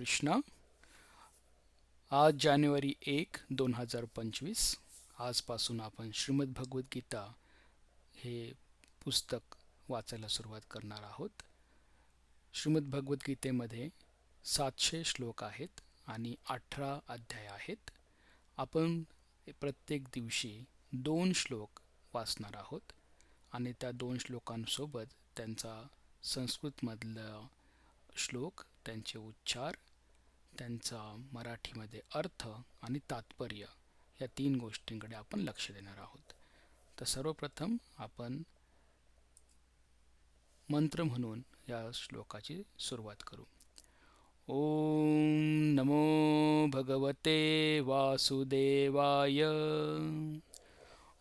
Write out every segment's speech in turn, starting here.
कृष्णा आज जानेवारी एक दोन हजार पंचवीस. आजपासून आपण श्रीमद भगवद्गीता हे पुस्तक वाचायला सुरुवात करणार आहोत. श्रीमद भगवद्गीतेमध्ये सातशे श्लोक आहेत आणि अठरा अध्याय आहेत. आपण प्रत्येक दिवशी दोन श्लोक वाचणार आहोत आणि त्या दोन श्लोकांसोबत त्यांचा संस्कृतमधलं श्लोक त्यांचे उच्चार त्यांचा मराठीमध्ये अर्थ आणि तात्पर्य या तीन गोष्टींकडे आपण लक्ष देणार आहोत. तर सर्वप्रथम आपण मंत्र म्हणून या श्लोकाची सुरुवात करू. ओम नमो भगवते वासुदेवाय.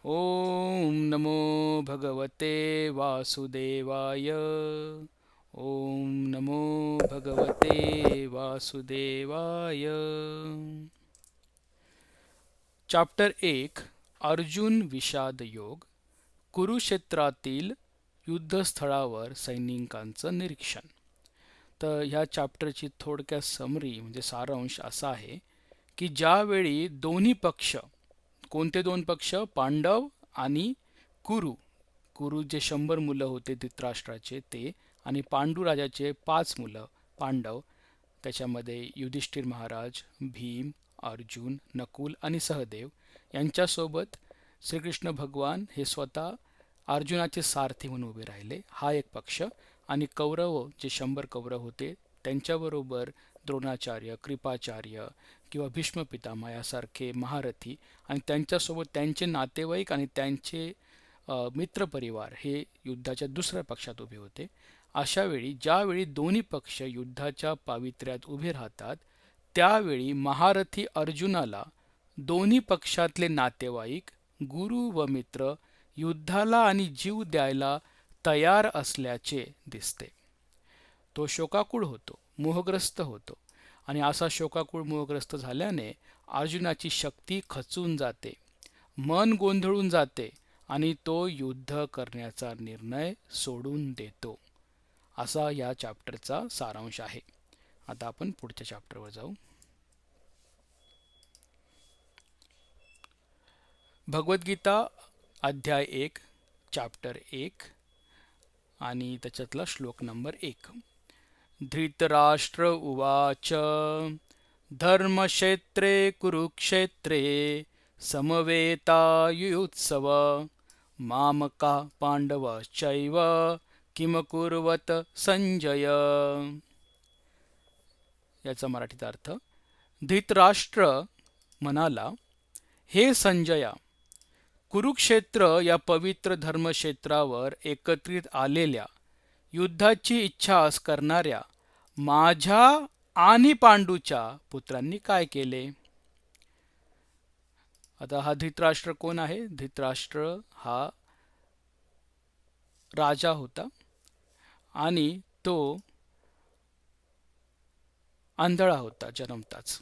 ओम नमो भगवते वासुदेवाय. ओम नमो भगवते वासुदेवाय। चॅप्टर एक अर्जुन विषाद योग कुरुक्षेत्रातील युद्धस्थळावर सैनिकांचं निरीक्षण. तर ह्या चॅप्टरची थोडक्यात समरी म्हणजे सारांश असा आहे की ज्यावेळी दोन्ही पक्ष कोणते दोन पक्ष पांडव आणि कुरु कुरु जे शंभर मुलं होते धृतराष्ट्राचे ते आणि पांडुराजाचे पाच मुलं पांडव त्याच्यामध्ये युधिष्ठिर महाराज भीम अर्जुन नकुल आणि सहदेव यांच्यासोबत श्रीकृष्ण भगवान हे स्वतः अर्जुनाचे सारथी म्हणून उभे राहिले. हा एक पक्ष आणि कौरव जे शंभर कौरव होते त्यांच्याबरोबर द्रोणाचार्य कृपाचार्य किंवा भीष्म पितामह यासारखे महारथी आणि त्यांच्यासोबत त्यांचे नातेवाईक आणि त्यांचे मित्रपरिवार हे युद्धाच्या दुसऱ्या पक्षात उभे होते. अशावेळी ज्यावेळी दोन्ही पक्ष युद्धाच्या पावित्र्यात उभे राहतात त्यावेळी महारथी अर्जुनाला दोन्ही पक्षातले नातेवाईक गुरु व मित्र युद्धाला आणि जीव द्यायला तयार असल्याचे दिसते. तो शोकाकुळ होतो मोहग्रस्त होतो आणि असा शोकाकुळ मोहग्रस्त झाल्याने अर्जुनाची शक्ती खचून जाते मन गोंधळून जाते आणि तो युद्ध करण्याचा निर्णय सोडून देतो. असा या चॅप्टरचा सारांश आहे. आता आपण पुढच्या चॅप्टरवर जाऊ. भगवद्गीता अध्याय एक चॅप्टर एक आणि त्याच्यातला श्लोक नंबर एक. धृतराष्ट्र उवाच धर्मक्षेत्रे कुरुक्षेत्रे समवेतायुत्सव मामका किम किमकुर्वत संजय? याचा मराठीत अर्थ धृतराष्ट्र म्हणाला हे संजया कुरुक्षेत्र या पवित्र धर्मक्षेत्रावर एकत्रित आलेल्या युद्धाची इच्छा करणाऱ्या माझ्या आणि पांडूच्या पुत्रांनी काय केले? आता हा धृतराष्ट्र कोण आहे? धृतराष्ट्र हा राजा होता. आणि तो आंधळा होता जन्मताच.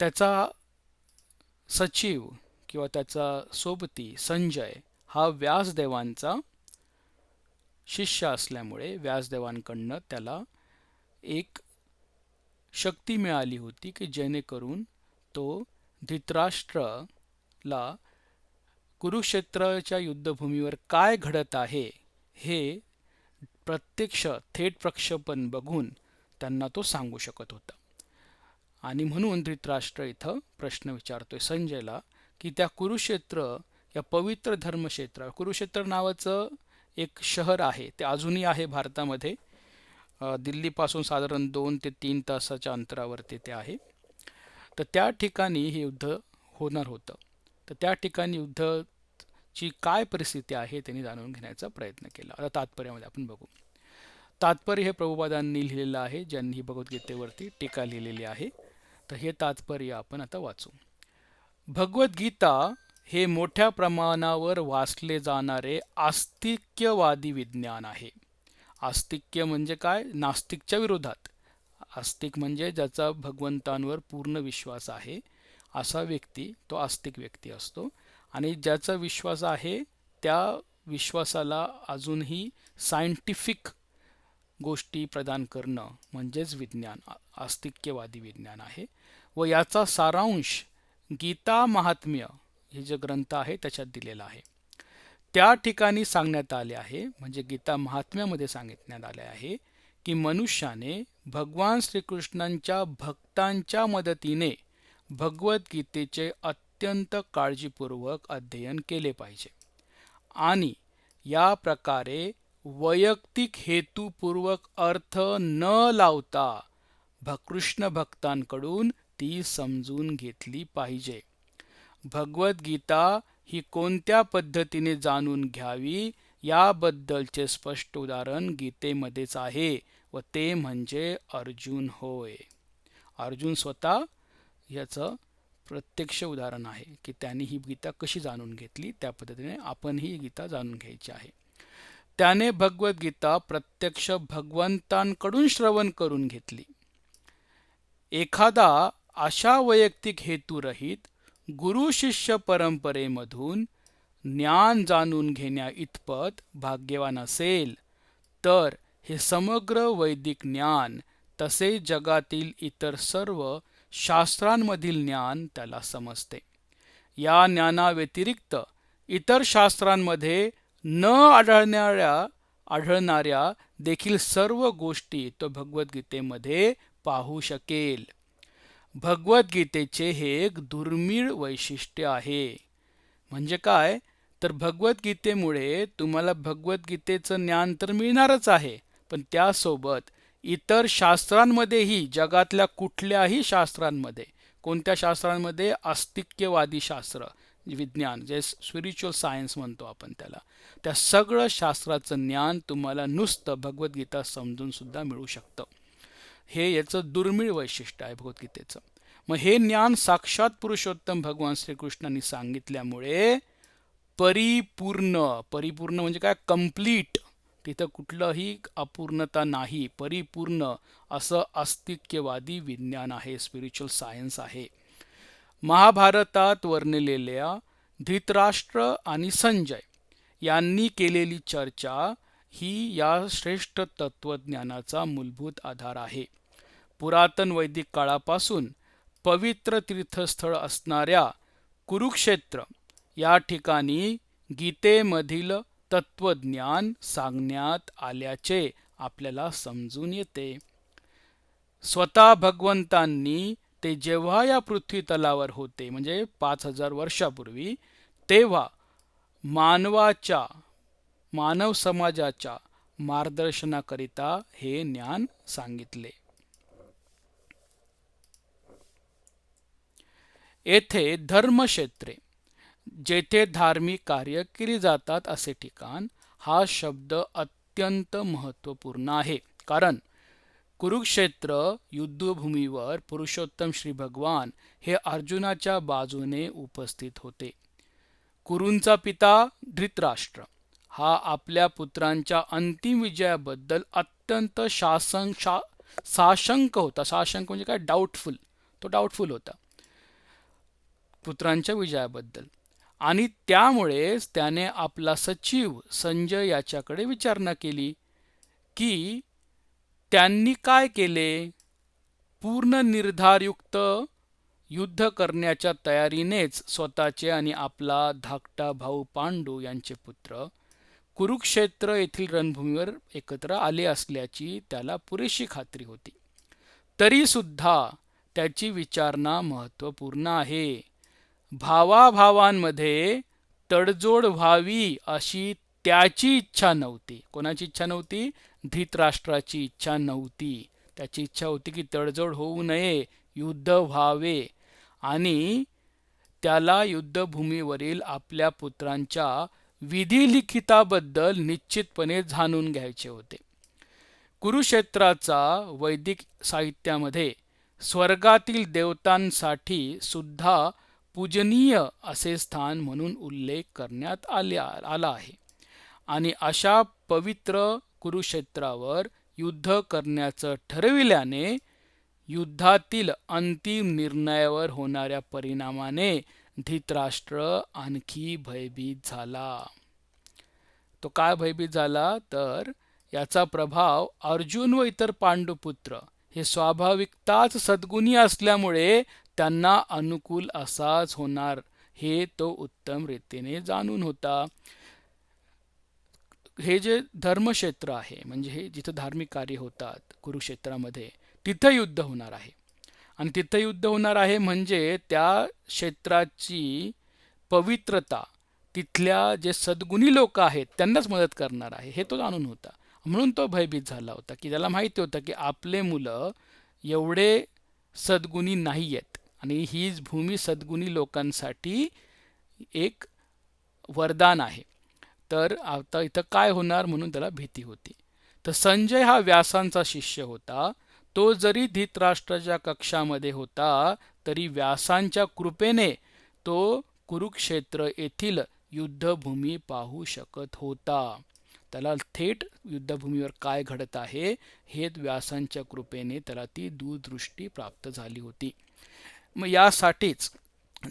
त्याचा सचिव किंवा त्याचा सोबती संजय हा व्यासदेवांचा शिष्य असल्यामुळे व्यासदेवांकडनं त्याला एक शक्ती मिळाली होती की जेणेकरून तो धृतराष्ट्रला कुरुक्षेत्राच्या युद्धभूमीवर काय घडत आहे हे प्रत्यक्ष थेट प्रक्षेपण बघून त्यांना तो सांगू शकत होता. आणि म्हणून धृतराष्ट्र इथं प्रश्न विचारतोय संजयला की त्या कुरुक्षेत्र या पवित्र धर्मक्षेत्र कुरुक्षेत्र नावाचं एक शहर आहे ते अजूनही आहे भारतामध्ये. दिल्लीपासून साधारण दोन ते तीन तासाच्या अंतरावरती ते आहे. तर त्या ठिकाणी हे युद्ध होणार होतं. तर त्या ठिकाणी युद्ध ची काय परिस्थिती आहे त्यांनी जाणून घेण्याचा प्रयत्न केला. आता तात्पर्यामध्ये आपण बघू. तात्पर्य हे प्रभुपादांनी लिहिलेलं आहे. ज्यांनी भगवद्गीतेवरती टीका लिहिलेली आहे. तर हे तात्पर्य आपण आता वाचू. भगवद्गीता हे मोठ्या प्रमाणावर वाचले जाणारे आस्तिक्यवादी विज्ञान आहे. आस्तिक्य म्हणजे काय? नास्तिकच्या विरोधात. आस्तिक म्हणजे ज्याचा भगवंतांवर पूर्ण विश्वास आहे. असा व्यक्ती तो आस्तिक व्यक्ती असतो. आणि ज्याचा विश्वास आहे त्या विश्वासाला अजूनही सायंटिफिक गोष्टी प्रदान करणं म्हणजेच विज्ञान आस्तिक्यवादी विज्ञान आहे. व याचा सारांश गीता महात्म्य हे जे ग्रंथ आहे त्याच्यात दिलेला आहे. त्या ठिकाणी सांगण्यात आले आहे म्हणजे गीता महात्म्यामध्ये सांगितण्यात आले आहे की मनुष्याने भगवान श्रीकृष्णांच्या भक्तांच्या मदतीने भगवद्गीतेचे अत्यंत काळजीपूर्वक अध्ययन केले पाहिजे. आणि या प्रकारे वैयक्तिक हेतुपूर्वक अर्थ न लावता कृष्ण भक्तांकडून ती समजून घेतली पाहिजे. भगवद्गीता ही कोणत्या पद्धतीने जाणून घ्यावी याबद्दलचे स्पष्ट उदाहरण गीतेमध्येच आहे व ते म्हणजे अर्जुन होय. अर्जुन स्वतः याचं प्रत्यक्ष उदाहरण आहे की त्यांनी ही गीता कशी जाणून घेतली? त्या पद्धतीने आपण ही गीता जाणून घ्यायची आहे. त्याने भगवद्गीता प्रत्यक्ष भगवंतांकडून श्रवण करून घेतली. एखादा अशा वैयक्तिक हेतुरहित गुरु शिष्य परंपरेमधून ज्ञान जाणून घेण्या इतपत भाग्यवान असेल तर हे समग्र वैदिक ज्ञान तसे जगातील इतर सर्व शास्त्रांमधील ज्ञान त्याला समजते. या ज्ञानाव्यतिरिक्त इतर शास्त्रांमध्ये न आढळणाऱ्या आढळणाऱ्या देखील सर्व गोष्टी तो भगवद्गीतेमध्ये पाहू शकेल. भगवद्गीतेचे हे एक दुर्मिळ वैशिष्ट्य आहे. म्हणजे काय? तर भगवद्गीतेमुळे तुम्हाला भगवद्गीतेचं ज्ञान तर मिळणारच आहे पण त्यासोबत इतर शास्त्रांमध्येही जगातल्या कुठल्याही शास्त्रांमध्ये कोणत्या शास्त्रांमध्ये आस्तिक्यवादी शास्त्र विज्ञान जे स्पिरिच्युअल सायन्स म्हणतो आपण त्याला त्या सगळं शास्त्राचं ज्ञान तुम्हाला नुसतं भगवद्गीता समजून सुद्धा मिळू शकतं. हे याचं दुर्मिळ वैशिष्ट्य आहे भगवद्गीतेचं. मग हे ज्ञान साक्षात पुरुषोत्तम भगवान श्रीकृष्णांनी सांगितल्यामुळे परिपूर्ण परिपूर्ण म्हणजे काय? कंप्लीट तिथं कुठलंही अपूर्णता नाही परिपूर्ण असं आस्तिक्यवादी विज्ञान आहे स्पिरिच्युअल सायन्स आहे. महाभारतात वर्णिलेल्या धृतराष्ट्र आणि संजय यांनी केलेली चर्चा ही या श्रेष्ठ तत्त्वज्ञानाचा मूलभूत आधार आहे. पुरातन वैदिक काळापासून पवित्र तीर्थस्थळ असणाऱ्या कुरुक्षेत्र या ठिकाणी गीतेमधील तत्वज्ञान सांगण्यात आल्याचे आपल्याला समजून येते. स्वतः भगवंतांनी ते जेव्हा या पृथ्वी तलावर होते म्हणजे पाच हजार वर्षापूर्वी तेव्हा मानवाच्या मानव समाजाच्या मार्गदर्शनाकरिता हे ज्ञान सांगितले. येथे धर्मक्षेत्रे जेथे धार्मिक कार्य केली जातात असे ठिकाण हा शब्द अत्यंत महत्त्वपूर्ण आहे. कारण कुरुक्षेत्र युद्धभूमीवर पुरुषोत्तम श्री भगवान हे अर्जुनाच्या बाजूने उपस्थित होते. कुरूंचा पिता धृतराष्ट्र हा आपल्या पुत्रांच्या अंतिम विजयाबद्दल अत्यंत शासन शा साशंक होता. साशंक म्हणजे काय? डाऊटफुल तो डाऊटफुल होता. पुत्रांच्या विजयाबद्दल. आणि त्यामुळेच त्याने आपला सचिव संजय याच्याकडे विचारणा केली की त्यांनी काय केले? पूर्ण निर्धारयुक्त युद्ध करण्याच्या तयारीनेच स्वतःचे आणि आपला धाकटा भाऊ पांडू यांचे पुत्र कुरुक्षेत्र येथील रणभूमीवर एकत्र आले असल्याची त्याला पुरेशी खात्री होती. तरीसुद्धा त्याची विचारणा महत्त्वपूर्ण आहे. भावाभावांमध्ये तडजोड व्हावी अशी त्याची इच्छा नव्हती. कोणाची इच्छा नव्हती? धृतराष्ट्राची इच्छा नव्हती. त्याची इच्छा होती की तडजोड होऊ नये युद्ध व्हावे. आणि त्याला युद्धभूमीवरील आपल्या पुत्रांच्या विधिलिखिताबद्दल निश्चितपणे जाणून घ्यायचे होते. कुरुक्षेत्राचा वैदिक साहित्यामध्ये स्वर्गातील देवतांसाठी सुद्धा पूजनीय असे स्थान म्हणून उल्लेख करण्यात आल्या आला आहे. आणि अशा पवित्र कुरुक्षेत्रावर युद्ध करण्याचं ठरविल्याने युद्धातील अंतिम निर्णयावर होणाऱ्या परिणामाने धृतराष्ट्र आणखी भयभीत झाला. तो काय भयभीत झाला? तर याचा प्रभाव अर्जुन व इतर पांडुपुत्र हे स्वाभाविकताच सद्गुणी असल्यामुळे त्यांना अनुकूल असाच होणार हे तो उत्तम रीतीने जाणून होता. हे जे धर्मक्षेत्र आहे म्हणजे हे जिथं धार्मिक कार्य होतात कुरुक्षेत्रामध्ये तिथं युद्ध होणार आहे. आणि तिथं युद्ध होणार आहे म्हणजे त्या क्षेत्राची पवित्रता तिथल्या जे सद्गुणी लोक आहेत त्यांनाच मदत करणार आहे हे तो जाणून होता. म्हणून तो भयभीत झाला होता की त्याला माहिती होतं की आपले मुलं एवढे सद्गुणी नाही आहेत आणि हीच भूमी सद्गुणी लोकांसाठी एक वरदान आहे. तर आता इथं काय होणार म्हणून त्याला भीती होती. तर संजय हा व्यासांचा शिष्य होता. तो जरी धीतराष्ट्राच्या कक्षामध्ये होता तरी व्यासांच्या कृपेने तो कुरुक्षेत्र येथील युद्धभूमी पाहू शकत होता. त्याला थेट युद्धभूमीवर काय घडत आहे हे व्यासांच्या कृपेने त्याला ती दूरदृष्टी प्राप्त झाली होती. मग यासाठीच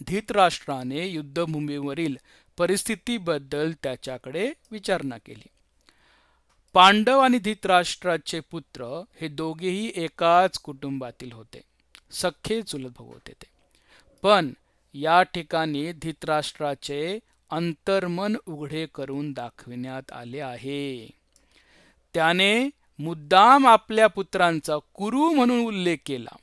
धीतराष्ट्राने युद्धभूमीवरील परिस्थितीबद्दल त्याच्याकडे विचारणा केली. पांडव आणि धीतराष्ट्राचे पुत्र हे दोघेही एकाच कुटुंबातील होते. सख्खे चुलत भाऊ होते ते. पण या ठिकाणी धीतराष्ट्राचे अंतर्मन उघडे करून दाखविण्यात आले आहे. त्याने मुद्दाम आपल्या पुत्रांचा कुरु म्हणून उल्लेख केला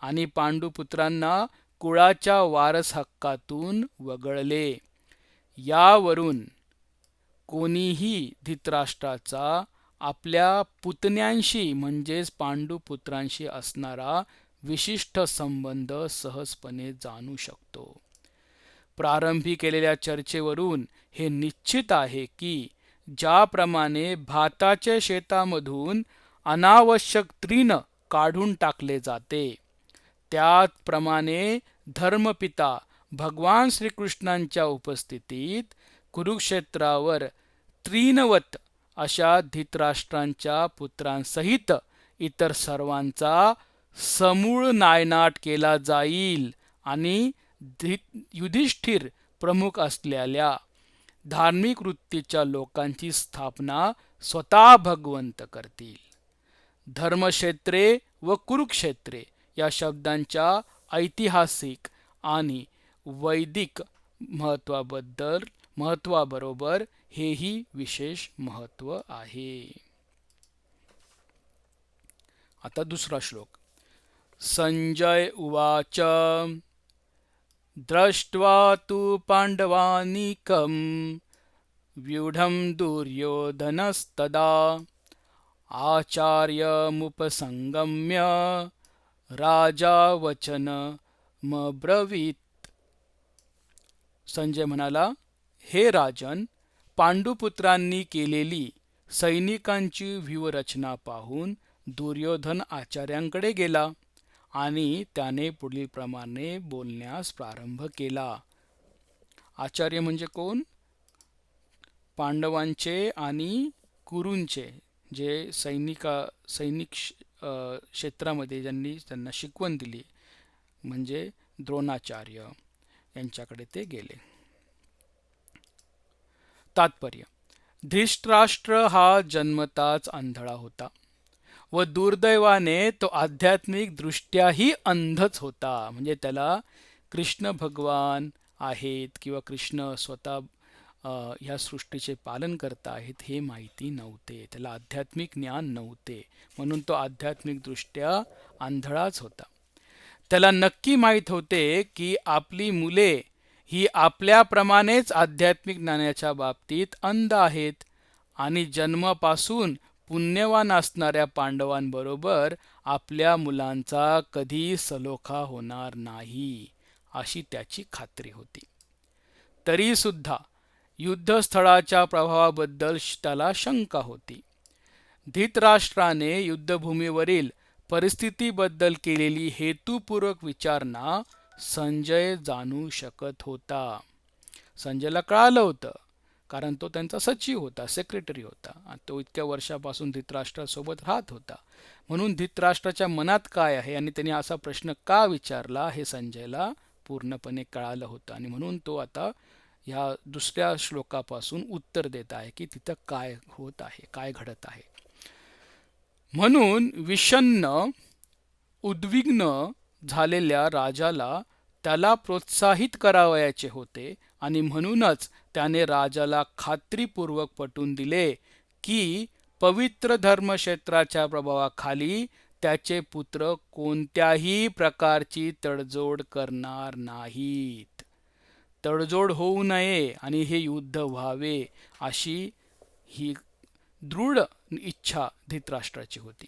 आणि पांडुपुत्रांना कुळाच्या वारस हक्कातून वगळले. यावरून कोणीही धृतराष्ट्राचा आपल्या पुतण्यांशी म्हणजेच पांडुपुत्रांशी असणारा विशिष्ट संबंध सहजपणे जाणू शकतो. प्रारंभी केलेल्या चर्चेवरून हे निश्चित आहे की ज्याप्रमाणे भाताच्या शेतामधून अनावश्यक तृण काढून टाकले जाते त्याचप्रमाणे धर्मपिता भगवान श्रीकृष्णांच्या उपस्थितीत कुरुक्षेत्रावर त्रिनवत अशा धृतराष्ट्रांच्या पुत्रांसहित इतर सर्वांचा समूळ नायनाट केला जाईल आणि युधिष्ठिर प्रमुख असलेल्या धार्मिक वृत्तीच्या लोकांची स्थापना स्वतः भगवंत करतील. धर्मक्षेत्रे व कुरुक्षेत्रे या शब्दांच्या ऐतिहासिक आणि वैदिक महत्वाबद्दल महत्वाबरोबर हेही विशेष महत्त्व आहे. आता दुसरा श्लोक. संजय उवाच. दृष्ट्वा तु पाण्डवानीकं व्यूढं दुर्योधनस्तदा। आचार्यमुपसंगम्य राजा वचनमब्रवीत संजय म्हणाला हे राजन पांडुपुत्रांनी केलेली सैनिकांची व्यूहरचना पाहून दुर्योधन आचार्यांकडे गेला. आणि त्याने पुढीलप्रमाणे बोलण्यास प्रारंभ केला. आचार्य म्हणजे कोण? पांडवांचे आणि कुरूंचे जे सैनिका सैनिक क्षेत्रामध्ये ज्यांनी त्यांना शिकवण दिली म्हणजे द्रोणाचार्य यांच्याकडे ते गेले. तात्पर्य. धृष्टराष्ट्र हा जन्मताच आंधळा होता. व दुर्दैवाने तो आध्यात्मिक दृष्ट्याही अंधच होता. म्हणजे त्याला कृष्ण भगवान आहेत किंवा कृष्ण स्वतः ह्या सृष्टीचे पालन करता आहेत हे माहिती नव्हते. त्याला आध्यात्मिक ज्ञान नव्हते. म्हणून तो आध्यात्मिकदृष्ट्या आंधळाच होता. त्याला नक्की माहीत होते की आपली मुले ही आपल्याप्रमाणेच आध्यात्मिक ज्ञानाच्या बाबतीत अंध आहेत आणि जन्मापासून पुण्यवान असणाऱ्या पांडवांबरोबर आपल्या मुलांचा कधी सलोखा होणार नाही अशी त्याची खात्री होती. तरीसुद्धा युद्धस्थळाच्या प्रभावाबद्दल त्याला शंका होती. धृतराष्ट्राने युद्धभूमीवरील परिस्थितीबद्दल केलेली हेतुपूर्वक विचारणा संजय जाणू शकत होता. संजयला कळालं होतं कारण तो त्यांचा सचिव होता सेक्रेटरी होता. आणि तो इतक्या वर्षापासून धृतराष्ट्रासोबत राहत होता. म्हणून धृतराष्ट्राच्या मनात काय आहे? आणि त्यांनी असा प्रश्न का विचारला? हे संजयला पूर्णपणे कळालं होतं. आणि म्हणून तो आता ह्या दुसऱ्या श्लोकापासून उत्तर देत आहे की तिथं काय होत आहे काय घडत आहे. म्हणून विषन्न उद्विग्न झालेल्या राजाला त्याला प्रोत्साहित करावयाचे होते. आणि म्हणूनच त्याने राजाला खात्रीपूर्वक पटवून दिले की पवित्र धर्मक्षेत्राच्या प्रभावाखाली त्याचे पुत्र कोणत्याही प्रकारची तडजोड करणार नाहीत. तडजोड होऊ नये आणि हे युद्ध व्हावे अशी ही दृढ इच्छा धृतराष्ट्राची होती.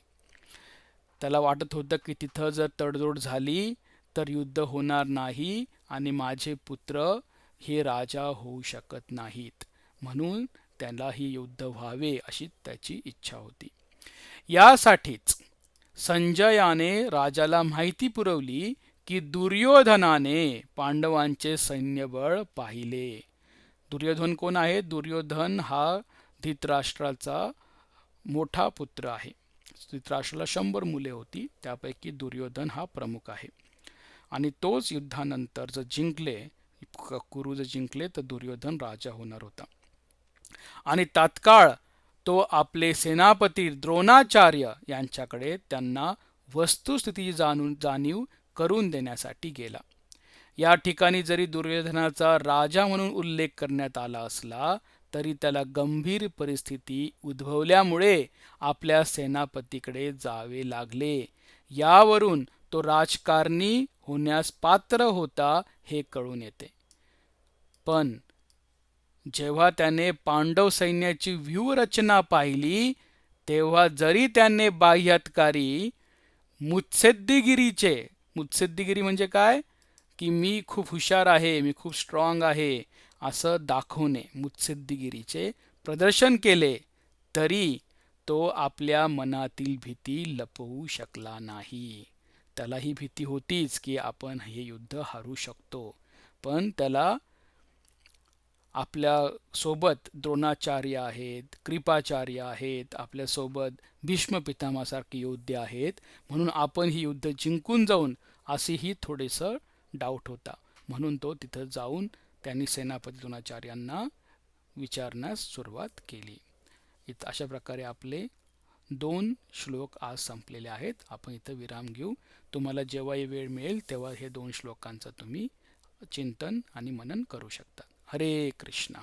त्याला वाटत होतं की तिथं जर तडजोड झाली तर युद्ध होणार नाही आणि माझे पुत्र हे राजा होऊ शकत नाहीत. म्हणून त्यालाही युद्ध व्हावे अशी त्याची इच्छा होती. यासाठीच संजयाने राजाला माहिती पुरवली की दुर्योधनाने पांडवांचे सैन्यबळ पाहिले. दुर्योधन कोण आहे? दुर्योधन हा धृतराष्ट्राचा मोठा पुत्र आहे. धृतराष्ट्राला शंभर मुले होती त्यापैकी दुर्योधन हा प्रमुख आहे. आणि तोच युद्धानंतर जर जिंकले कुरु जर जिंकले तर दुर्योधन राजा होणार होता. आणि तात्काळ तो आपले सेनापती द्रोणाचार्य यांच्याकडे त्यांना वस्तुस्थिती जाणून जाणीव करून देण्यासाठी गेला. या ठिकाणी जरी दुर्योधनाचा राजा म्हणून उल्लेख करण्यात आला असला तरी त्याला गंभीर परिस्थिती उद्भवल्यामुळे आपल्या सेनापतीकडे जावे लागले. यावरून तो राजकारणी होण्यास पात्र होता हे कळून येते. पण जेव्हा त्याने पांडव सैन्याची व्यूहरचना पाहिली तेव्हा जरी त्याने बाह्यातकारी मुत्सद्दीगिरीचे मुत्सद्दीगिरी म्हणजे काय? की मी खूप हुशार आहे मी खूप स्ट्रॉंग आहे असं दाखवणे मुत्सिद्दीगिरीचे प्रदर्शन केले तरी तो आपल्या मनातील भीती लपवू शकला नाही. त्याला ही भीती होतीच की आपण हे युद्ध हारू शकतो. पण त्याला आपल्यासोबत द्रोणाचार्य आहेत कृपाचार्य आहेत आपल्यासोबत भीष्म पितामासारखे योद्धे आहेत. म्हणून आपण ही युद्ध जिंकून जाऊन असेही थोडेसं डाऊट होता. म्हणून तो तिथं जाऊन त्यांनी सेनापती द्रोणाचार्यांना विचारण्यास सुरुवात केली. इथं अशा प्रकारे आपले दोन श्लोक आज संपलेले आहेत. आपण इथं विराम घेऊ. तुम्हाला जेव्हाही वेळ मिळेल तेव्हा हे दोन श्लोकांचं तुम्ही चिंतन आणि मनन करू शकता. हरे कृष्णा.